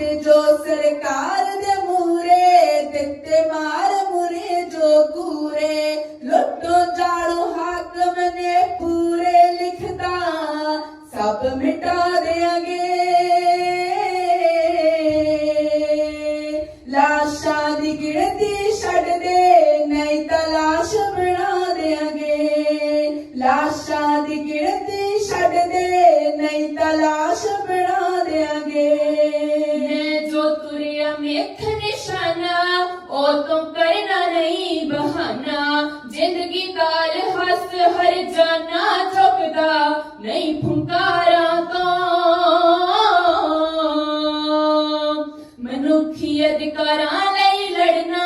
ਕੇ ਜੋ ਸਰਕਾਰ ਦੇ ਮੂਰੇ ਦਿੱਤੇ ਮਾਰ ਮੁਰੇ ਜੋ ਕੂਰੇ, ਲੁੱਟੋ ਜਾੜੋ ਹਾਕਮ ਨੇ ਪੂਰੇ ਲਿਖਦਾ ਸਭ ਮਿਟਾ ਦੇਾਂਗੇ। ਲਾਸ਼ਾਂ ਦੀ ਗਿਣਤੀ ਛੱਡ ਦੇ, ਨਹੀਂ ਤਲਾਸ਼ ਬਣਾ ਦੇਾਂਗੇ। ਲਾਸ਼ਾਂ ਦੀ ਗਿਣਤੀ ਛੱਡ ਦੇ, ਨਹੀਂ ਤਲਾਸ਼ ਬਣਾ ਦੇਾਂਗੇ। ਕਰਮ ਇੱਕ ਨਿਸ਼ਾਨਾ ਉਹ ਤੋਂ ਕਰਨਾ ਨਹੀਂ ਬਹਾਨਾ। ਜ਼ਿੰਦਗੀ ਕਾਲ ਹੱਸ ਹਰ ਜਾਨਾ ਝੁਕਦਾ ਨਹੀਂ ਫੁੰਕਾਰਾਂ ਤੋਂ। ਮਨੁੱਖੀ ਅਧਿਕਾਰਾਂ ਲਈ ਲੜਨਾ